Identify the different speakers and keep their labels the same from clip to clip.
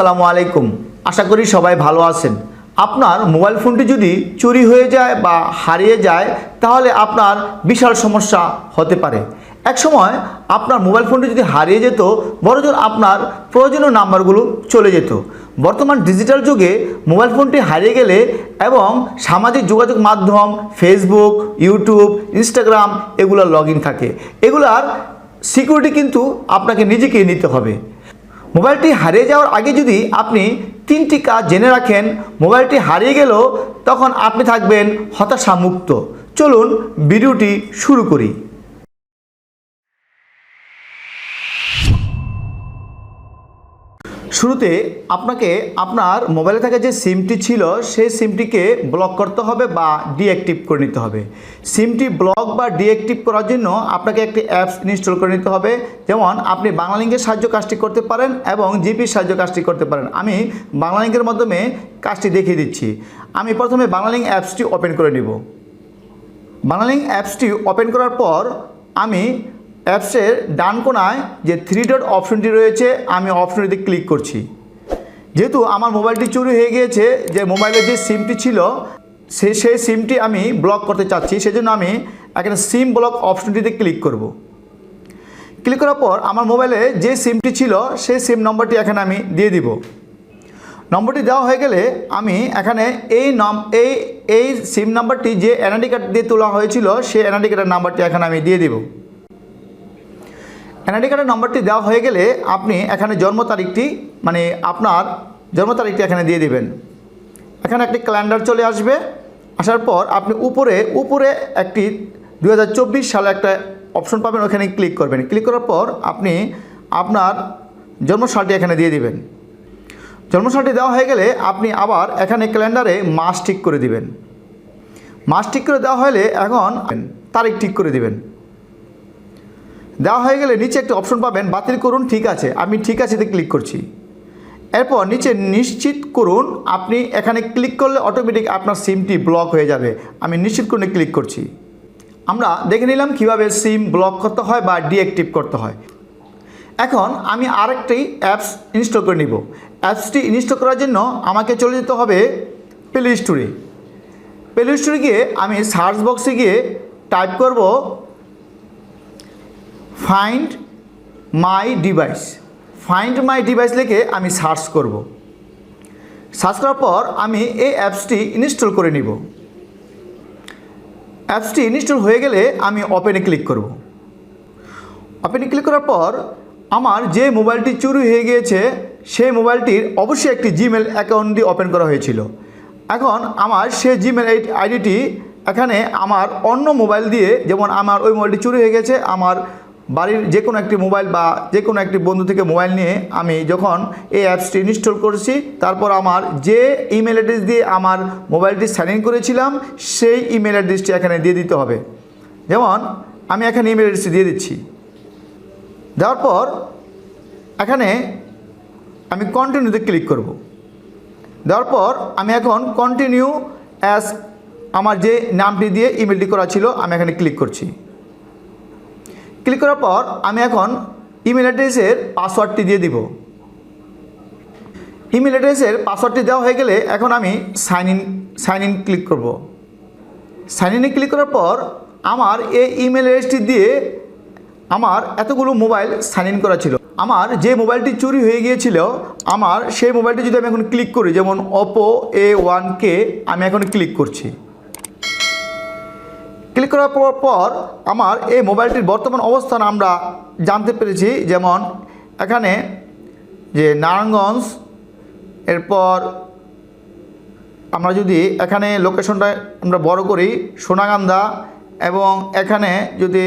Speaker 1: আসসালামু আলাইকুম। আশা করি সবাই ভালো আছেন। আপনার মোবাইল ফোনটি যদি চুরি হয়ে যায় বা হারিয়ে যায়, তাহলে আপনার বিশাল সমস্যা হতে পারে। এক সময় আপনার মোবাইল ফোনটি যদি হারিয়ে যেত, বড়জোর আপনার প্রয়োজনীয় নাম্বারগুলো চলে যেত। বর্তমান ডিজিটাল যুগে মোবাইল ফোনটি হারিয়ে গেলে এবং সামাজিক যোগাযোগ মাধ্যম, ফেসবুক, ইউটিউব, ইনস্টাগ্রাম, এগুলোর লগ থাকে। এগুলার সিকিউরিটি কিন্তু আপনাকে নিজেকেই নিতে হবে। মোবাইলটি হারিয়ে যাওয়ার আগে যদি আপনি তিনটি কাজ জেনে রাখেন, মোবাইলটি হারিয়ে গেল, তখন আপনি থাকবেন হতাশামুক্ত। চলুন ভিডিওটি শুরু করি। শুরুতে আপনাকে আপনার মোবাইলে থাকা যে সিমটি ছিল, সেই সিমটিকে ব্লক করতে হবে বা ডিঅ্যাক্টিভ করে নিতে হবে। সিমটি ব্লক বা ডিঅ্যাক্টিভ করার জন্য আপনাকে একটি অ্যাপস ইনস্টল করে নিতে হবে। যেমন, আপনি বাংলালিঙ্কের সাহায্য কাজটি করতে পারেন এবং জিপির সাহায্য কাজটি করতে পারেন। আমি বাংলালিঙ্কের মাধ্যমে কাজটি দেখিয়ে দিচ্ছি। আমি প্রথমে বাংলালিঙ্ক অ্যাপসটি ওপেন করে নিব। বাংলালিঙ্ক অ্যাপসটি ওপেন করার পর আমি অ্যাপসের ডান কোনায় যে থ্রি ডট অপশনটি রয়েছে, আমি অপশনটিতে ক্লিক করছি। যেহেতু আমার মোবাইলটি চুরি হয়ে গিয়েছে, যে মোবাইলের যে সিমটি ছিল, সে, সেই সিমটি আমি ব্লক করতে চাচ্ছি, সেজন্য আমি এখানে সিম ব্লক অপশনটিতে ক্লিক করব। ক্লিক করার পর আমার মোবাইলে যে সিমটি ছিল, সেই সিম নম্বরটি এখানে আমি দিয়ে দিব। নম্বরটি দেওয়া হয়ে গেলে আমি এখানে এই নাম এই এই সিম নাম্বারটি যে এনআইডি কার্ড দিয়ে তোলা হয়েছিল, সেই এনআইডি কার্ডের নাম্বারটি এখানে আমি দিয়ে দিব। এনআইডি কার্ডের নম্বরটি দেওয়া হয়ে গেলে আপনি এখানে জন্ম তারিখটি মানে আপনার জন্ম তারিখটি এখানে দিয়ে দিবেন। এখানে একটি ক্যালেন্ডার চলে আসবে। আসার পর আপনি উপরে উপরে একটি দু হাজার চব্বিশ সালে একটা অপশন পাবেন, ওখানে ক্লিক করবেন। ক্লিক করার পর আপনি আপনার জন্মসালটি এখানে দিয়ে দিবেন। জন্মসালটি দেওয়া হয়ে গেলে আপনি আবার এখানে ক্যালেন্ডারে মাস ঠিক করে দিবেন। মাস ঠিক করে দেওয়া হলে এখন তারিখ ঠিক করে দিবেন। দেওয়া হয়ে গেলে নিচে একটা অপশন পাবেন, বাতিল করুন, ঠিক আছে। আমি ঠিক আছেতে ক্লিক করছি। এরপর নিচে নিশ্চিত করুন, আপনি এখানে ক্লিক করলে অটোমেটিক আপনার সিমটি ব্লক হয়ে যাবে। আমি নিশ্চিত করুন ক্লিক করছি। আমরা দেখে নিলাম কীভাবে সিম ব্লক করতে হয় বা ডিঅ্যাক্টিভ করতে হয়। এখন আমি আরেকটি অ্যাপস ইনস্টল করে নিব। অ্যাপসটি ইনস্টল করার জন্য আমাকে চলে যেতে হবে প্লে স্টোরে। প্লে স্টোরে গিয়ে আমি সার্চ বক্সে গিয়ে টাইপ করব find my device find my device লিখে আমি সার্চ করব। সার্চ করার পর আমি এই অ্যাপসটি ইনস্টল করে নিব। অ্যাপসটি ইনস্টল হয়ে গেলে আমি ওপেনে ক্লিক করব। ওপেনে ক্লিক করার পর আমার যে মোবাইলটি চুরি হয়ে গিয়েছে, সেই মোবাইলটির অবশ্যই একটি জিমেল অ্যাকাউন্টটি ওপেন করা হয়েছিল। এখন আমার সেই জিমেল আইডিটি এখানে আমার অন্য মোবাইল দিয়ে, যেমন আমার ওই মোবাইলটি চুরি হয়ে গেছে, আমার বাড়ির যে কোনো একটি মোবাইল বা যে কোনো একটি বন্ধু থেকে মোবাইল নিয়ে আমি যখন এই অ্যাপসটি ইনস্টল করেছি, তারপর আমার যে ইমেল অ্যাড্রেস দিয়ে আমার মোবাইলটি সাইন ইন করেছিলাম, সেই ইমেল অ্যাড্রেসটি এখানে দিয়ে দিতে হবে। যেমন, আমি এখানে ইমেল অ্যাড্রেসটি দিয়ে দিচ্ছি। দেওয়ার পর এখানে আমি কন্টিনিউতে ক্লিক করব। দেওয়ার পর আমি এখন কন্টিনিউ অ্যাস আমার যে নামটি দিয়ে ইমেলটি করা ছিল, আমি এখানে ক্লিক করছি। ক্লিক করার পর আমি এখন ইমেল অ্যাড্রেসের পাসওয়ার্ডটি দিয়ে দিব। ইমেল অ্যাড্রেসের পাসওয়ার্ডটি দেওয়া হয়ে গেলে এখন আমি sign in sign in click করব। সাইন ইনে ক্লিক করার পর আমার এই ইমেল অ্যাড্রেসটি দিয়ে আমার এতগুলো মোবাইল সাইন ইন করা ছিল। আমার যে মোবাইলটি চুরি হয়ে গিয়েছিল, আমার সেই মোবাইলটি যদি আমি এখন ক্লিক করি, যেমন ওপো এ ওয়ান কে আমি এখন ক্লিক করছি। ক্লিক করার পর আমার এই মোবাইলটির বর্তমান অবস্থান আমরা জানতে পেরেছি। যেমন এখানে যে নারায়ণগঞ্জ, এরপর আমরা যদি এখানে লোকেশনটা আমরা বড় করি, সোনাগান্ধা, এবং এখানে যদি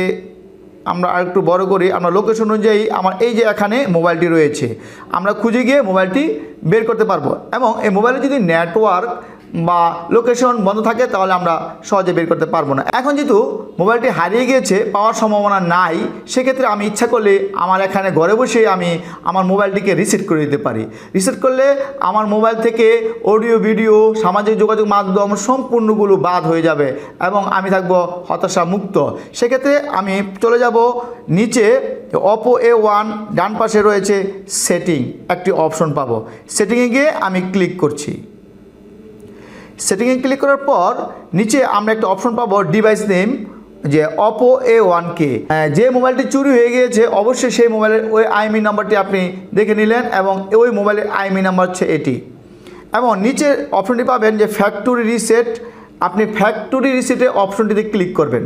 Speaker 1: আমরা আরেকটু বড় করি, আমরা লোকেশন অনুযায়ী আমার এই যে এখানে মোবাইলটি রয়েছে, আমরা খুঁজে গিয়ে মোবাইলটি বের করতে পারব। এবং এই মোবাইলে যদি নেটওয়ার্ক বা লোকেশন বন্ধ থাকে, তাহলে আমরা সহজে বের করতে পারব না। এখন যেহেতু মোবাইলটি হারিয়ে গিয়েছে, পাওয়ার সম্ভাবনা নাই, সেক্ষেত্রে আমি ইচ্ছা করলে আমার এখানে ঘরে বসে আমি আমার মোবাইলটিকে রিসেট করে দিতে পারি। রিসেট করলে আমার মোবাইল থেকে অডিও ভিডিও সামাজিক যোগাযোগ মাধ্যম সম্পূর্ণগুলো বাদ হয়ে যাবে এবং আমি থাকব হতাশা মুক্ত সেক্ষেত্রে আমি চলে যাব নিচে অপো এ ওয়ান ডান পাশে রয়েছে সেটিং, একটি অপশন পাবো। সেটিংয়ে গিয়ে আমি ক্লিক করছি। সেটিংয়ে ক্লিক করার পর নিচে আমরা একটা অপশন পাবো ডিভাইস নেম যে অপো এ ওয়ান কে যে মোবাইলটি চুরি হয়ে গিয়েছে, অবশ্যই সেই মোবাইলের ওই আইমি নাম্বারটি আপনি দেখে নিলেন এবং ওই মোবাইলের আইমি নাম্বার হচ্ছে এটি। এবং নিচে অপশনটি পাবেন যে ফ্যাক্টরি রিসেট আপনি ফ্যাক্টরি রিসেটে অপশনটিতে ক্লিক করবেন।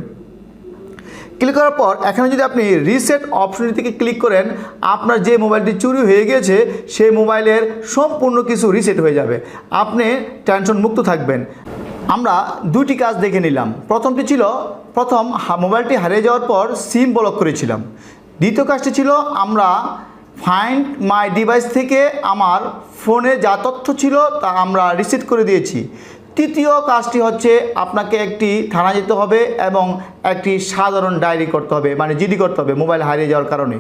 Speaker 1: ক্লিক করার পর এখানে যদি আপনি রিসেট অপশনটি থেকে ক্লিক করেন, আপনার যে মোবাইলটি চুরি হয়ে গিয়েছে সেই মোবাইলের সম্পূর্ণ কিছু রিসেট হয়ে যাবে। আপনি টেনশন মুক্ত থাকবেন। আমরা দুটি কাজ দেখে নিলাম। প্রথমটি ছিল, প্রথম মোবাইলটি হারিয়ে যাওয়ার পর সিম ব্লক করেছিলাম। দ্বিতীয় কাজটি ছিল, আমরা ফাইন্ড মাই ডিভাইস থেকে আমার ফোনে যা তথ্য ছিল তা আমরা রিসেট করে দিয়েছি। তৃতীয় কাজটি হচ্ছে আপনাকে একটি থানা যেতে হবে এবং একটি সাধারণ ডায়েরি করতে হবে মানে জিডি করতে হবে, মোবাইল হারিয়ে যাওয়ার কারণে।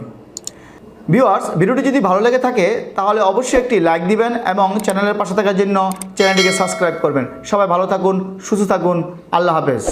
Speaker 1: ভিউয়ার্স, ভিডিওটি যদি ভালো লেগে থাকে, তাহলে অবশ্যই একটি লাইক দিবেন এবং চ্যানেলের পাশে থাকার জন্য চ্যানেলটিকে সাবস্ক্রাইব করবেন। সবাই ভালো থাকুন, সুস্থ থাকুন, আল্লাহ হাফেজ।